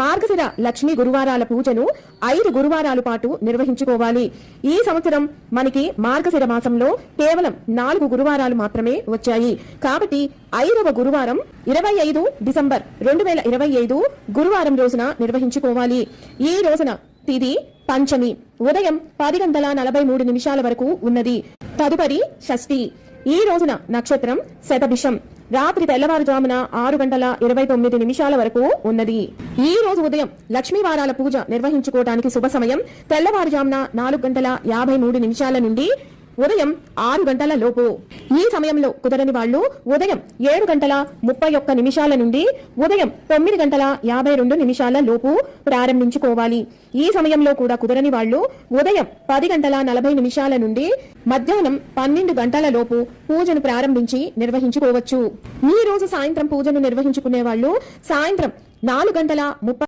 మార్గశిర లక్ష్మి గురువారాల పూజను ఐదు గురువారాల పాటు నిర్వహించుకోవాలి. ఈ సంవత్సరం మనకి మార్గశిర మాసంలో కేవలం నాలుగు గురువారాలు మాత్రమే వచ్చాయి. కాబట్టి ఐదవ గురువారం ఇరవై ఐదు డిసెంబర్ రెండు వేల ఇరవై ఐదు గురువారం రోజున నిర్వహించుకోవాలి. ఈ రోజున తిది పంచమి ఉదయం పది గంటల నలభై మూడు నిమిషాల వరకు ఉన్నది. తదుపరి షష్ఠి. ఈ రోజున నక్షత్రం శతభిషం. రాత్రి తెల్లవారుజామున ఆరు గంటల ఇరవై తొమ్మిది నిమిషాల వరకు ఉన్నది. ఈ రోజు ఉదయం లక్ష్మీ వారాల పూజ నిర్వహించుకోవడానికి శుభ సమయం. తెల్లవారుజామున నాలుగు గంటల యాభై మూడు నిమిషాల నుండి ఉదయం ఆరు గంటల లోపు. ఈ సమయంలో కుదరని వాళ్ళు ఉదయం ఏడు గంటల ముప్పై ఒక్క నిమిషాల నుండి ఉదయం తొమ్మిది గంటల యాభై రెండు నిమిషాల లోపు ప్రారంభించుకోవాలి. ఈ సమయంలో కూడా కుదరని వాళ్ళు ఉదయం పది గంటల నలభై నిమిషాల నుండి మధ్యాహ్నం పన్నెండు గంటల లోపు పూజను ప్రారంభించి నిర్వహించుకోవచ్చు. ఈ రోజు సాయంత్రం పూజను నిర్వహించుకునే వాళ్ళు సాయంత్రం నాలుగు గంటల ముప్పై